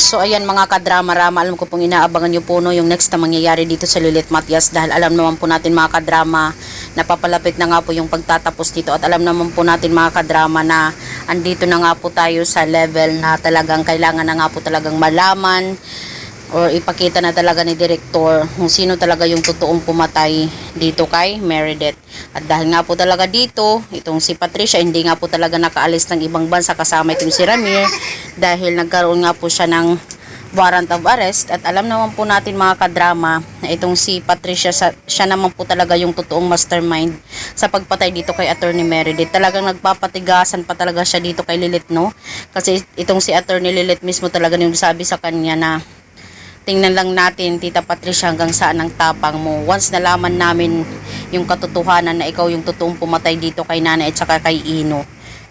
So ayan mga kadrama-rama, alam ko pong inaabangan nyo po no, yung next na mangyayari dito sa Lilith Matias dahil alam naman po natin mga kadrama na papalapit na nga po yung pagtatapos dito at alam naman po natin mga kadrama na andito na nga po tayo sa level na talagang kailangan na nga po talagang malaman or ipakita na talaga ni director kung sino talaga yung totoong pumatay dito kay Meredith. At dahil nga po talaga dito, itong si Patricia hindi nga po talaga nakaalis ng ibang bansa kasama itong si Ramir dahil nagkaroon nga po siya ng warrant of arrest at alam naman po natin mga kadrama na itong si Patricia siya naman po talaga yung totoong mastermind sa pagpatay dito kay Attorney Meredith. Talagang nagpapatigasan pa talaga siya dito kay Lilith no kasi itong si Attorney Lilith mismo talaga yung sabi sa kanya na tingnan lang natin, Tita Patricia, hanggang saan ang tapang mo. Once nalaman namin yung katotohanan na ikaw yung totoong pumatay dito kay nanay at saka kay Ino,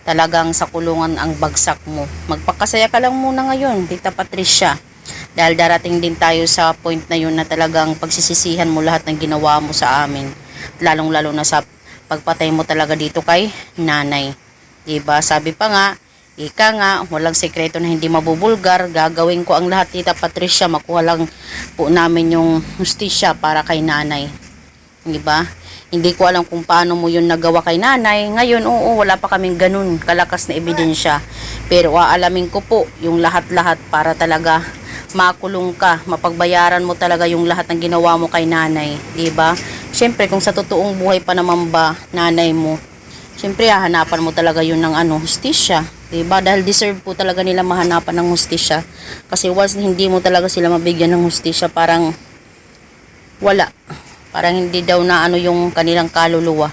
talagang sa kulungan ang bagsak mo. Magpakasaya ka lang muna ngayon, Tita Patricia. Dahil darating din tayo sa point na yun na talagang pagsisisihan mo lahat ng ginawa mo sa amin. Lalong-lalo na sa pagpatay mo talaga dito kay nanay. 'Di ba Sabi pa nga, Ika nga, walang sekreto na hindi mabubulgar. Gagawin ko ang lahat, Tita Patricia. Makuha lang po namin yung justisya para kay nanay. Di ba? Hindi ko alam kung paano mo yun nagawa kay nanay. Ngayon, oo, wala pa kaming ganun kalakas na ebidensya. Pero aalamin ko po yung lahat-lahat para talaga makulong ka, mapagbayaran mo talaga yung lahat ng ginawa mo kay nanay, 'di ba? Syempre kung sa totoong buhay pa naman ba nanay mo, syempre hahanapan mo talaga yun ng ano, hustisya, 'di ba? Dahil deserve po talaga nila mahanapan ng hustisya. Kasi once hindi mo talaga sila mabigyan ng hustisya, parang wala. Parang hindi daw na ano yung kanilang kaluluwa.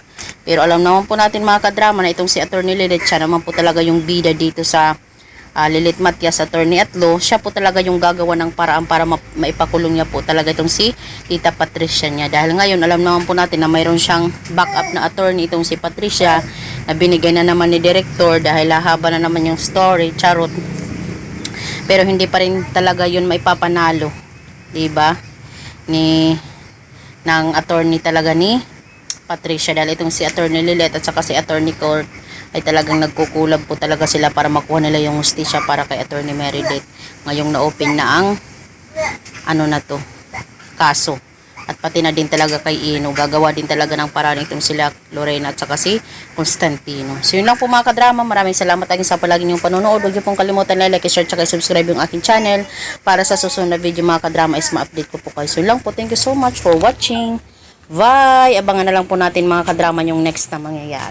Pero alam naman po natin mga kadrama na itong si Attorney Lilith, siya naman po talaga yung bida dito sa uh, Lilith Matias, Attorney at Law. Siya po talaga yung gagawa ng paraan para ma- maipakulong niya po talaga itong si Tita Patricia niya. Dahil ngayon alam naman po natin na mayroon siyang backup na attorney itong si Patricia na binigay na naman ni Director dahil hahaba na naman yung story, charot. Pero hindi pa rin talaga yun maipapanalo. 'Di ba? Ni ng attorney talaga ni Patricia dahil itong si attorney Lilet at saka si attorney Court ay talagang nagkukulab po talaga sila para makuha nila yung justisya para kay attorney Meredith ngayong na-open na ang ano na to kaso at pati na din talaga kay Ino. Gagawa din talaga ng paraan itong sila Lorena at saka si Constantino. So yun lang po mga kadrama. Maraming salamat aging sa palagi niyong panonood. Huwag niyo pong kalimutan na like, share, at subscribe yung aking channel para sa susunod na video mga kadrama is ma-update ko po kayo. So yun lang po. Thank you so much for watching. Bye! Abangan na lang po natin mga kadrama yung next na mangyayari